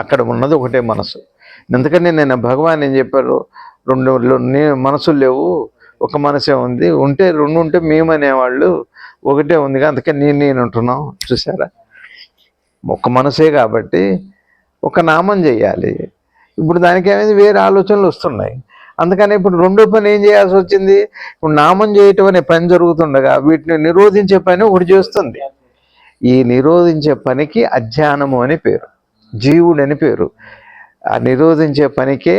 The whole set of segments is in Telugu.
అక్కడ ఉన్నది ఒకటే మనసు. ఎందుకని నేను భగవాన్ ఏం చెప్పారు? రెండు మనసులు లేవు ఒక మనసే ఉంది. ఉంటే రెండు ఉంటే మేము అనేవాళ్ళు ఒకటే ఉంది. అందుకే నేను నేను ఉంటున్నాం చూసారా ఒక మనసే కాబట్టి ఒక నామం చేయాలి ఇప్పుడు దానికి ఏమైంది వేరే ఆలోచనలు వస్తున్నాయి. అందుకని ఇప్పుడు రెండో పని ఏం చేయాల్సి వచ్చింది? ఇప్పుడు నామం చేయటం అనే పని జరుగుతుండగా వీటిని నిరోధించే పని ఒకటి చేస్తుంది. ఈ నిరోధించే పనికి అధ్యానము అని పేరు. జీవుడు అని పేరు. ఆ నిరోధించే పనికే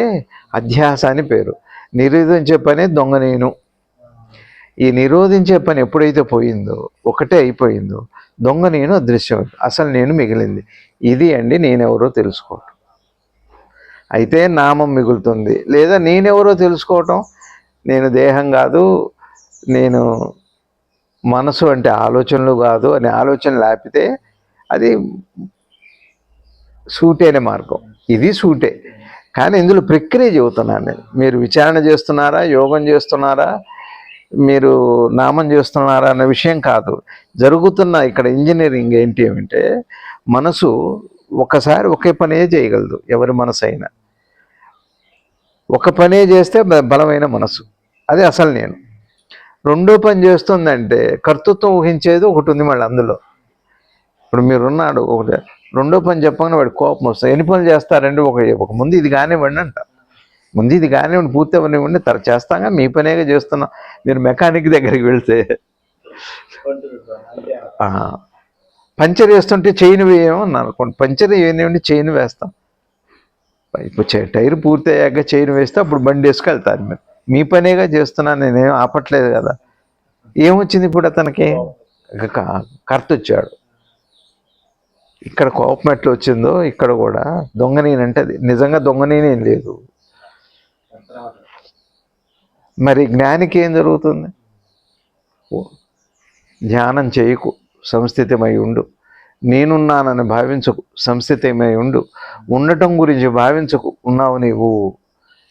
అధ్యాస అని పేరు. నిరోధించే పని దొంగ నేను. ఈ నిరోధించే పని ఎప్పుడైతే పోయిందో ఒకటే అయిపోయిందో దొంగ నేను అదృశ్యం అసలు నేను మిగిలింది. ఇది అండి నేనెవరో తెలుసుకోవటం. అయితే నామం మిగులుతుంది. లేదా నేనెవరో తెలుసుకోవటం? నేను దేహం కాదు నేను మనసు అంటే ఆలోచనలు కాదు అనే ఆలోచన లేపితే అది సూటే అనే మార్గం. ఇది సూటే. కానీ ఇందులో ప్రక్రియ చెబుతున్నాను నేను. మీరు విచారణ చేస్తున్నారా? యోగం చేస్తున్నారా? మీరు నామం చేస్తున్నారా అన్న విషయం కాదు. జరుగుతున్న ఇక్కడ ఇంజనీరింగ్ ఏంటి అంటే మనసు ఒకసారి ఒకే పనే చేయగలదు ఎవరి మనసు అయినా ఒక పనే చేస్తే బ- బలమైన మనసు. అది అసలు నేను. రెండో పని చేస్తుందంటే కర్తృత్వం ఊహించేది ఒకటి ఉంది మళ్ళీ అందులో. ఇప్పుడు మీరున్నాడు ఒకటి. రెండో పని చెప్పగానే వాడి కోపం వస్తుంది. ఎన్ని పనులు చేస్తారండి? ఒక ఒక ముందు ఇది కానివ్వండి అంట. ముందు ఇది కానివ్వండి పూర్తి అవ్వనివ్వండి తర్వాత చేస్తాగా మీ పనేగా చేస్తున్నాం. మీరు మెకానిక్ దగ్గరికి వెళ్తే. పంచర్ వేస్తుంటే చైన్ వేయమన్నారు కొన్ని పంచర్ వేయనివ్వండి చైన్ వేస్తాం. ఇప్పుడు టైర్ పూర్తి అయ్యాక చైన్ వేస్తే అప్పుడు బండి వేసుకెళ్తారు మీరు. మీ పనేగా చేస్తున్నాను నేనేం ఆపట్లేదు కదా. ఏమొచ్చింది ఇప్పుడు అతనికి? కర్త వచ్చాడు ఇక్కడ కోపం ఎట్లా వచ్చిందో ఇక్కడ కూడా దొంగనేనంటే అది నిజంగా దొంగనేనేం లేదు. మరి జ్ఞానికి ఏం జరుగుతుంది? ధ్యానం చేయకు సంస్థితమై ఉండు. నేనున్నానని భావించకు సంస్థితమై ఉండు. ఉండటం గురించి భావించకు ఉన్నావు నీవు.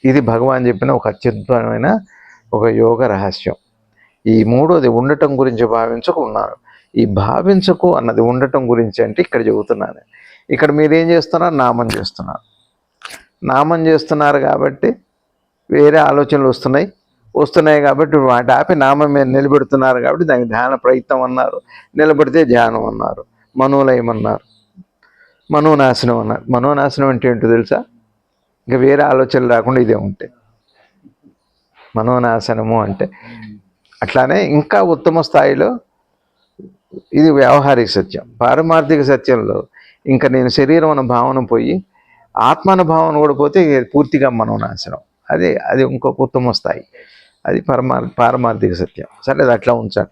ఇది భగవాన్ చెప్పిన ఒక అత్యద్భుతమైన ఒక యోగ రహస్యం. ఈ మూడోది ఉండటం గురించి భావించకు ఉన్నాను. ఈ భావించకు అన్నది ఉండటం గురించి అంటే ఇక్కడ చెబుతున్నాను. ఇక్కడ మీరేం చేస్తున్నారు? నామం చేస్తున్నారు. నామం చేస్తున్నారు కాబట్టి వేరే ఆలోచనలు వస్తున్నాయి. వస్తున్నాయి కాబట్టి వాటి ఆపి నామం మీద నిలబెడుతున్నారు కాబట్టి దానికి ధ్యాన ప్రయత్నం అన్నారు. నిలబడితే ధ్యానం అన్నారు. మనోలయం అన్నారు మనోనాశనం అన్నారు. మనోనాశనం అంటే ఏంటో తెలుసా? ఇంకా వేరే ఆలోచనలు రాకుండా ఇదే ఉంటాయి మనోనాశనము అంటే. అట్లానే ఇంకా ఉత్తమ స్థాయిలో ఇది వ్యావహారిక సత్యం. పారమార్థిక సత్యంలో ఇంకా నేను శరీరం అన్న భావన పోయి ఆత్మ భావన కూడా పోతే ఇక పూర్తిగా మనోనాశనం. అది అది ఇంకొక ఉత్తమ స్థాయి అది పరమార్ పారమార్థిక సత్యం. సరే అది అట్లా ఉంచాలి.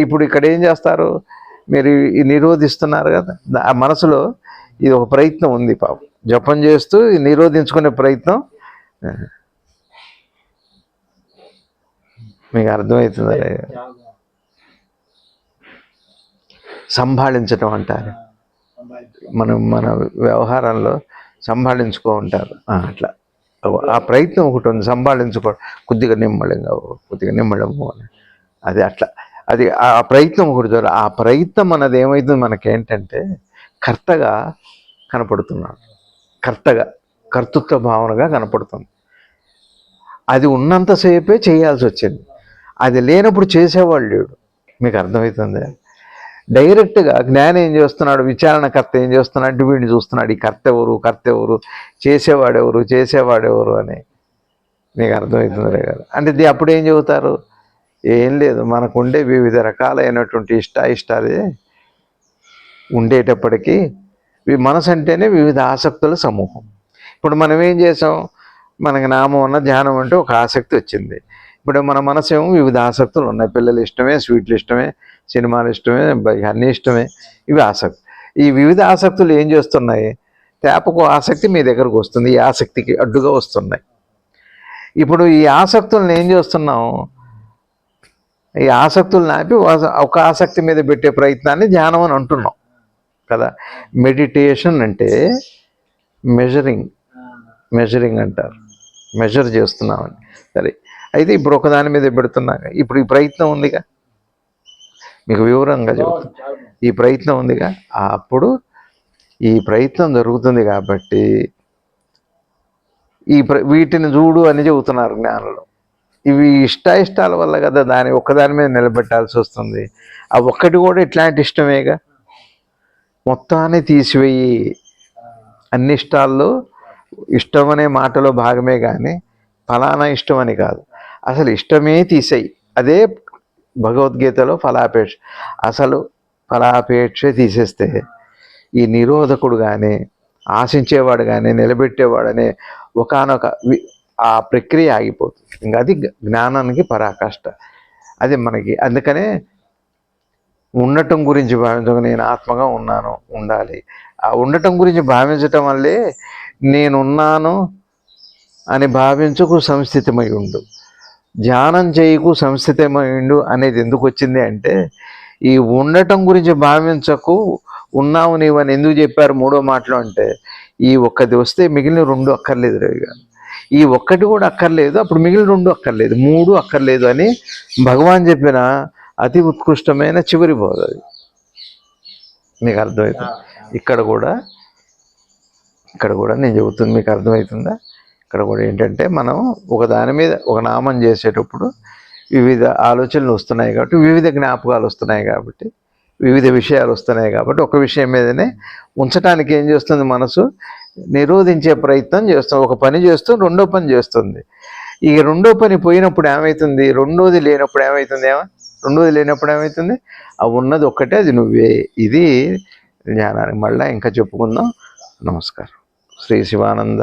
ఇప్పుడు ఇక్కడ ఏం చేస్తారు? మీరు ఈ నిరోధిస్తున్నారు కదా? ఆ మనసులో ఇది ఒక ప్రయత్నం ఉంది పాపం. జపం చేస్తూ నిరోధించుకునే ప్రయత్నం. మీకు అర్థమవుతుందా? సంభాళించడం అంటారు. మనం మన వ్యవహారంలో సంభాళించుకో ఉంటారు. అట్లా. ఆ ప్రయత్నం ఒకటి ఉంది సంభాళించుకో కొద్దిగా నిమ్మళంగా కొద్దిగా నిమ్మళము అని. అది అట్లా. అది ఆ ప్రయత్నం ఒకటి జరగ ఆ ప్రయత్నం అన్నది ఏమవుతుంది మనకేంటంటే కర్తగా కనపడుతున్నాడు. కర్తగా కర్తృత్వ భావనగా కనపడుతుంది. అది ఉన్నంతసేపే చేయాల్సి వచ్చింది. అది లేనప్పుడు చేసేవాళ్ళు లేడు. మీకు అర్థమవుతుంది? డైరెక్ట్గా జ్ఞానం ఏం చేస్తున్నాడు? విచారణకర్త ఏం చేస్తున్నాడు? అంటే వీడిని చూస్తున్నాడు. ఈ కర్త ఎవరు? కర్త ఎవరు? చేసేవాడెవరు చేసేవాడెవరు అని నీకు అర్థమవుతుంది కదా అంటే ఇది అప్పుడు ఏం చెబుతారు? ఏం లేదు. మనకు ఉండే వివిధ రకాలైనటువంటి ఇష్ట ఇష్టాలు ఉండేటప్పటికీ మనసు అంటేనే వివిధ ఆసక్తుల సమూహం. ఇప్పుడు మనం ఏం చేసాం? మనకి నామం ఉన్న ధ్యానం అంటే ఒక ఆసక్తి వచ్చింది. ఇప్పుడు మన మనసు ఏమో వివిధ ఆసక్తులు ఉన్నాయి. పిల్లలు ఇష్టమే స్వీట్లు ఇష్టమే సినిమాలు ఇష్టమే అన్నీ ఇష్టమే ఇవి ఆసక్తి. ఈ వివిధ ఆసక్తులు ఏం చేస్తున్నాయి? తేపకు ఆసక్తి మీ దగ్గరకు వస్తుంది ఈ ఆసక్తికి అడ్డుగా వస్తున్నాయి. ఇప్పుడు ఈ ఆసక్తులను ఏం చేస్తున్నాం? ఈ ఆసక్తులను ఆపి ఒక- ఒక ఆసక్తి మీద పెట్టే ప్రయత్నాన్ని ధ్యానం అని అంటున్నాం. కదా? మెడిటేషన్ అంటే మెజరింగ్. మెజరింగ్ అంటారు. మెజర్ చేస్తున్నామని. సరే. అయితే ఇప్పుడు ఒకదాని మీద పెడుతున్నాక ఇప్పుడు ఈ ప్రయత్నం ఉందిగా. మీకు వివరంగా చెబుతాను ఈ ప్రయత్నం ఉందిగా. అప్పుడు ఈ ప్రయత్నం జరుగుతుంది కాబట్టి ఈ వీటిని చూడు అని చెబుతున్నారు జ్ఞానులు. ఇవి ఇష్టాయిష్టాల వల్ల కదా దాని ఒక్కదాని మీద నిలబెట్టాల్సి వస్తుంది. ఆ ఒక్కటి కూడా ఇట్లాంటి ఇష్టమేగా? మొత్తాన్ని తీసివేయి. అన్ని ఇష్టాల్లో ఇష్టం అనే మాటలో భాగమే కానీ ఫలానా ఇష్టం అని కాదు. అసలు ఇష్టమే తీసేయి. అదే భగవద్గీతలో ఫలాపేక్ష అసలు ఫలాపేక్ష తీసేస్తే ఈ నిరోధకుడు కానీ ఆశించేవాడు కానీ నిలబెట్టేవాడనే ఒకనొక ఆ ప్రక్రియ ఆగిపోతుంది. ఇంకా అది జ్ఞానానికి పరాకాష్ట. అది మనకి అందుకనే ఉండటం గురించి భావించక నేను ఆత్మగా ఉన్నాను ఉండాలి. ఆ ఉండటం గురించి భావించటం వల్లే నేనున్నాను అని భావించకు సంస్థితమై ఉండు. ధ్యానం చేయకు సంస్థితమై ఉండు అనేది ఎందుకు వచ్చింది అంటే ఈ ఉండటం గురించి భావించకు ఉన్నావు నీవని ఎందుకు చెప్పారు మూడో మాటలో అంటే ఈ ఒక్కది వస్తే మిగిలిన రెండు అక్కర్లేదు రవి గారు. ఈ ఒక్కటి కూడా అక్కర్లేదు అప్పుడు మిగిలిన రెండు అక్కర్లేదు మూడు అక్కర్లేదు అని భగవాన్ చెప్పిన అతి ఉత్కృష్టమైన చివరి బోధ అది. మీకు అర్థమవుతుంది ఇక్కడ కూడా ఇక్కడ కూడా నేను చెబుతుంది మీకు అర్థమవుతుందా ఇక్కడ కూడా ఏంటంటే మనం ఒక దాని మీద ఒక నామం చేసేటప్పుడు వివిధ ఆలోచనలు వస్తున్నాయి కాబట్టి వివిధ జ్ఞాపకాలు వస్తున్నాయి కాబట్టి వివిధ విషయాలు వస్తున్నాయి కాబట్టి ఒక విషయం మీదనే ఉంచడానికి ఏం చేస్తుంది మనసు? నిరోధించే ప్రయత్నం చేస్తుంది. ఒక పని చేస్తూ రెండో పని చేస్తుంది. ఈ రెండో పని పోయినప్పుడు ఏమవుతుంది రెండోది లేనప్పుడు ఏమవుతుంది ఏమో? రెండోది లేనప్పుడు ఏమవుతుంది అవి ఉన్నది ఒక్కటే అది నువ్వే. ఇది జ్ఞానానికి మళ్ళీ ఇంకా చెప్పుకుందాం. నమస్కారం. శ్రీ శివానంద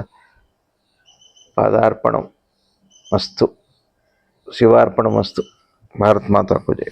పాదార్పణం మస్తు శివార్పణం మస్తు. భారత్ మాతాకు జై.